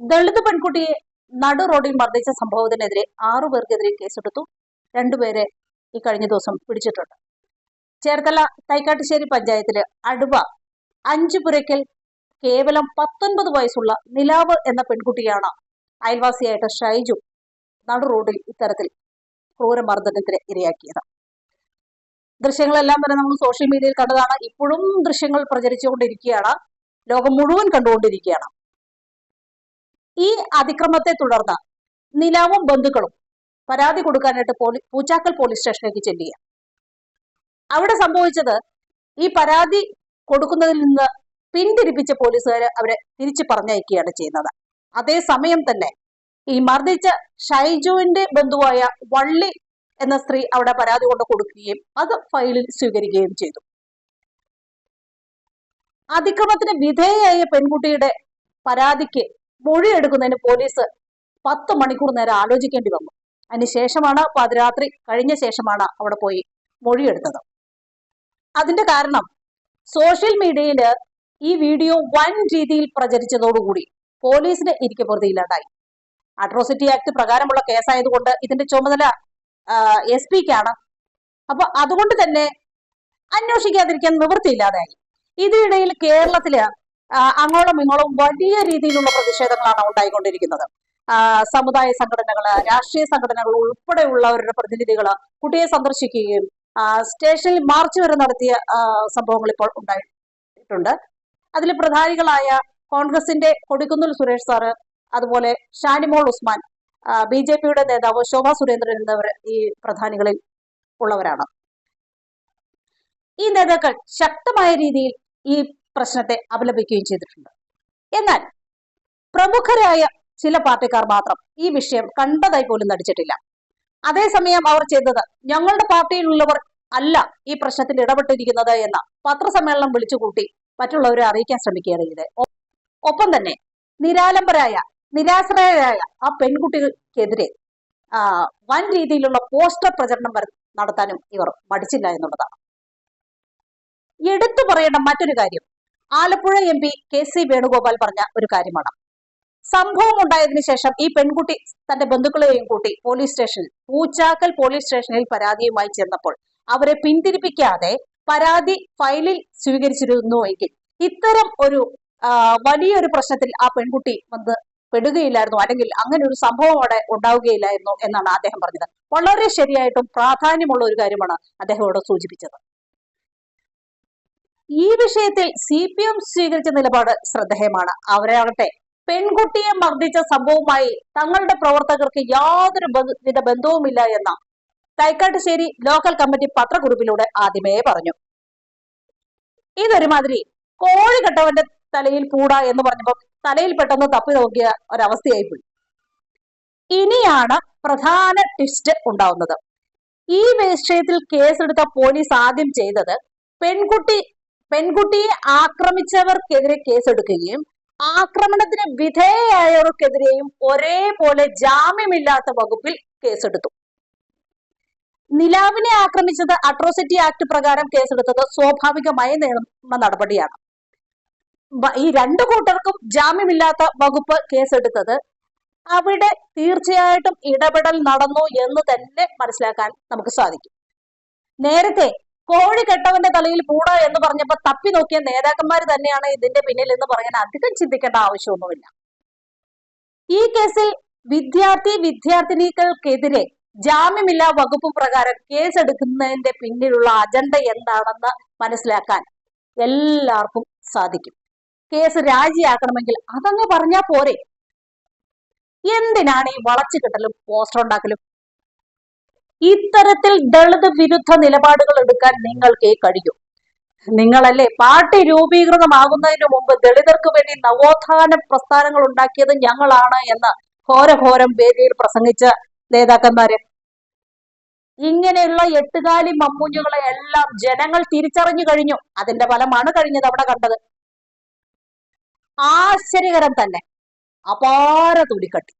ദളിത് പെൺകുട്ടിയെ നടു റോഡിൽ മർദ്ദിച്ച സംഭവത്തിനെതിരെ ആറു പേർക്കെതിരെ കേസെടുത്തു. രണ്ടുപേരെ ഈ കഴിഞ്ഞ ദിവസം പിടിച്ചിട്ടുണ്ട്. ചേർത്തല തൈക്കാട്ടുശ്ശേരി പഞ്ചായത്തിൽ അടുവ അഞ്ചുപുരയ്ക്കൽ കേവലം പത്തൊൻപത് വയസ്സുള്ള നിലാവ് എന്ന പെൺകുട്ടിയാണ് അയൽവാസിയായിട്ട് ഷൈജു നടു റോഡിൽ ഇത്തരത്തിൽ ക്രൂരമർദ്ദനത്തിന് ഇരയാക്കിയത്. ദൃശ്യങ്ങളെല്ലാം തന്നെ നമ്മൾ സോഷ്യൽ മീഡിയയിൽ കണ്ടതാണ്. ഇപ്പോഴും ദൃശ്യങ്ങൾ പ്രചരിച്ചുകൊണ്ടിരിക്കുകയാണ്. ലോകം മുഴുവൻ കണ്ടുകൊണ്ടിരിക്കുകയാണ്. ഈ അതിക്രമത്തെ തുടർന്ന് നിലാവും ബന്ധുക്കളും പരാതി കൊടുക്കാനായിട്ട് പോലീ പൂച്ചാക്കൽ പോലീസ് സ്റ്റേഷനിലേക്ക് ചെല്ലുക അവിടെ സംഭവിച്ചത് ഈ പരാതി കൊടുക്കുന്നതിൽ നിന്ന് പിന്തിരിപ്പിച്ച പോലീസുകാർ അവരെ തിരിച്ചു പറഞ്ഞയക്കുകയാണ് ചെയ്യുന്നത്. അതേസമയം തന്നെ ഈ മർദ്ദിച്ച ഷൈജുവിന്റെ ബന്ധുവായ വള്ളി എന്ന സ്ത്രീ അവിടെ പരാതി കൊണ്ട് കൊടുക്കുകയും അത് ഫയലിൽ സ്വീകരിക്കുകയും ചെയ്തു. അതിക്രമത്തിന് വിധേയയായ പെൺകുട്ടിയുടെ പരാതിക്ക് മൊഴിയെടുക്കുന്നതിന് പോലീസ് പത്ത് മണിക്കൂർ നേരം ആലോചിക്കേണ്ടി വന്നു. അതിനുശേഷമാണ് പാതിരാത്രി കഴിഞ്ഞ ശേഷമാണ് അവിടെ പോയി മൊഴിയെടുത്തത് അതിന്റെ കാരണം സോഷ്യൽ മീഡിയയിൽ ഈ വീഡിയോ വൻ രീതിയിൽ പ്രചരിച്ചതോടുകൂടി പോലീസിന് ഇരിക്കെ പ്രതിയില്ലാണ്ടായി അട്രോസിറ്റി ആക്ട് പ്രകാരമുള്ള കേസായതുകൊണ്ട് ഇതിന്റെ ചുമതല എസ് പിക്കാണ്. അപ്പൊ അതുകൊണ്ട് തന്നെ അന്വേഷിക്കാതിരിക്കാൻ നിവൃത്തിയില്ലാതായി. ഇതിനിടയിൽ കേരളത്തിൽ അങ്ങോളം ഇങ്ങോളം വലിയ രീതിയിലുള്ള പ്രതിഷേധങ്ങളാണ് ഉണ്ടായിക്കൊണ്ടിരിക്കുന്നത്. സമുദായ സംഘടനകൾ രാഷ്ട്രീയ സംഘടനകൾ ഉൾപ്പെടെയുള്ളവരുടെ പ്രതിനിധികൾ കുട്ടിയെ സന്ദർശിക്കുകയും സ്റ്റേഷനിൽ മാർച്ച് വരെ നടത്തിയ സംഭവങ്ങൾ ഇപ്പോൾ ഉണ്ടായിട്ടുണ്ട്. അതിൽ പ്രധാനികളായ കോൺഗ്രസിന്റെ കൊടിക്കുന്നിൽ സുരേഷ് സാറ് അതുപോലെ ഷാനിമോൾ ഉസ്മാൻ ബി ജെ പിയുടെ നേതാവ് ശോഭാ സുരേന്ദ്രൻ എന്നിവർ ഈ പ്രധാനികളിൽ ഉള്ളവരാണ്. ഈ നേതാക്കൾ ശക്തമായ രീതിയിൽ ഈ പ്രശ്നത്തെ അപലപിക്കുകയും ചെയ്തിട്ടുണ്ട്. എന്നാൽ പ്രമുഖരായ ചില പാർട്ടിക്കാർ മാത്രം ഈ വിഷയം കണ്ടതായി പോലും നടിച്ചിട്ടില്ല. അതേസമയം അവർ ചെയ്തത് ഞങ്ങളുടെ പാർട്ടിയിലുള്ളവർ അല്ല ഈ പ്രശ്നത്തിൽ ഇടപെട്ടിരിക്കുന്നത് എന്ന പത്രസമ്മേളനം വിളിച്ചുകൂട്ടി മറ്റുള്ളവരെ അറിയിക്കാൻ ശ്രമിക്കുകയാണ് ചെയ്തത്. ഒപ്പം തന്നെ നിരാലംബരായ നിരാശ്രയരായ ആ പെൺകുട്ടികൾക്കെതിരെ വൻ രീതിയിലുള്ള പോസ്റ്റർ പ്രചരണം നടത്താനും ഇവർ മടിച്ചില്ല എന്നുള്ളതാണ്. എടുത്തു പറയേണ്ട മറ്റൊരു കാര്യം Alappuzha M P K C Venugopal പറഞ്ഞ ഒരു കാര്യമാണ്. സംഭവം ഉണ്ടായതിനു ശേഷം ഈ പെൺകുട്ടി തന്റെ ബന്ധുക്കളെയും കൂട്ടി പോലീസ് സ്റ്റേഷനിൽ പൂച്ചാക്കൽ പോലീസ് സ്റ്റേഷനിൽ പരാതിയുമായി ചെന്നപ്പോൾ അവരെ പിന്തിരിപ്പിക്കാതെ പരാതി ഫയലിൽ സ്വീകരിച്ചിരുന്നുവെങ്കിൽ ഇത്തരം ഒരു വലിയൊരു പ്രശ്നത്തിൽ ആ പെൺകുട്ടി വന്ന് പെടുകയില്ലായിരുന്നു അല്ലെങ്കിൽ അങ്ങനെ ഒരു സംഭവം അവിടെ ഉണ്ടാവുകയില്ലായിരുന്നു എന്നാണ് അദ്ദേഹം പറഞ്ഞത്. വളരെ ശരിയായിട്ടും പ്രാധാന്യമുള്ള ഒരു കാര്യമാണ് അദ്ദേഹം ഇവിടെ സൂചിപ്പിച്ചത്. ഈ വിഷയത്തിൽ സി പി എം സ്വീകരിച്ച നിലപാട് ശ്രദ്ധേയമാണ്. അവരാകട്ടെ പെൺകുട്ടിയെ മർദ്ദിച്ച സംഭവവുമായി തങ്ങളുടെ പ്രവർത്തകർക്ക് യാതൊരു വിധ ബന്ധവുമില്ല എന്ന തൈക്കാട്ടുശ്ശേരി ലോക്കൽ കമ്മിറ്റി പത്രക്കുറിപ്പിലൂടെ ആദ്യമേ പറഞ്ഞു. ഇതൊരുമാതിരി കോഴി കെട്ടവന്റെ തലയിൽ പൂട എന്ന് പറഞ്ഞപ്പോൾ തലയിൽ പെട്ടെന്ന് തപ്പി നോക്കിയ ഒരവസ്ഥയായി പോയി. ഇനിയാണ് പ്രധാന ട്വിസ്റ്റ് ഉണ്ടാവുന്നത്. ഈ വിഷയത്തിൽ കേസെടുത്ത പോലീസ് ആദ്യം ചെയ്തത് പെൺകുട്ടി പെൺകുട്ടിയെ ആക്രമിച്ചവർക്കെതിരെ കേസെടുക്കുകയും ആക്രമണത്തിന് വിധേയരായവർക്കെതിരെയും ഒരേപോലെ ജാമ്യമില്ലാത്ത വകുപ്പിൽ കേസെടുത്തു. നിലാവിനെ ആക്രമിച്ചത് അട്രോസിറ്റി ആക്ട് പ്രകാരം കേസെടുത്തത് സ്വാഭാവികമായ നിയമ നടപടിയാണ്. ഈ രണ്ടു കൂട്ടർക്കും ജാമ്യമില്ലാത്ത വകുപ്പ് കേസെടുത്തത് അവിടെ തീർച്ചയായിട്ടും ഇടപെടൽ നടന്നു എന്ന് തന്നെ മനസ്സിലാക്കാൻ നമുക്ക് സാധിക്കും. നേരത്തെ കോഴി കെട്ടവന്റെ തലയിൽ പൂട എന്ന് പറഞ്ഞപ്പോ തപ്പി നോക്കിയ നേതാക്കന്മാർ തന്നെയാണ് ഇതിന്റെ പിന്നിൽ എന്ന് പറയാൻ അധികം ചിന്തിക്കേണ്ട ആവശ്യമൊന്നുമില്ല. ഈ കേസിൽ വിദ്യാർത്ഥി വിദ്യാർത്ഥിനികൾക്കെതിരെ ജാമ്യമില്ലാ വകുപ്പ് പ്രകാരം കേസെടുക്കുന്നതിന്റെ പിന്നിലുള്ള അജണ്ട എന്താണെന്ന് മനസ്സിലാക്കാൻ എല്ലാവർക്കും സാധിക്കും. കേസ് രാജിയാക്കണമെങ്കിൽ അതങ്ങ് പറഞ്ഞാ പോരെ. എന്തിനാണ് ഈ വളച്ചു കെട്ടലും പോസ്റ്റർ ഉണ്ടാക്കലും ഇത്തരത്തിൽ ദളിത് വിരുദ്ധ നിലപാടുകൾ എടുക്കാൻ നിങ്ങൾക്കേ കഴിയും. നിങ്ങളല്ലേ പാർട്ടി രൂപീകൃതമാകുന്നതിന് മുമ്പ് ദളിതർക്ക് വേണ്ടി നവോത്ഥാന പ്രസ്ഥാനങ്ങൾ ഉണ്ടാക്കിയത് ഞങ്ങളാണ് എന്ന് ഘോരഘോരം വേദിയിൽ പ്രസംഗിച്ച നേതാക്കന്മാരെ. ഇങ്ങനെയുള്ള എട്ടുകാലി മമ്മൂഞ്ഞുകളെ എല്ലാം ജനങ്ങൾ തിരിച്ചറിഞ്ഞു കഴിഞ്ഞു. അതിന്റെ ഫലമാണ് കഴിഞ്ഞത് അവിടെ കണ്ടത്. ആശ്ചര്യകരം തന്നെ. അപാര തുടിക്കട്ടി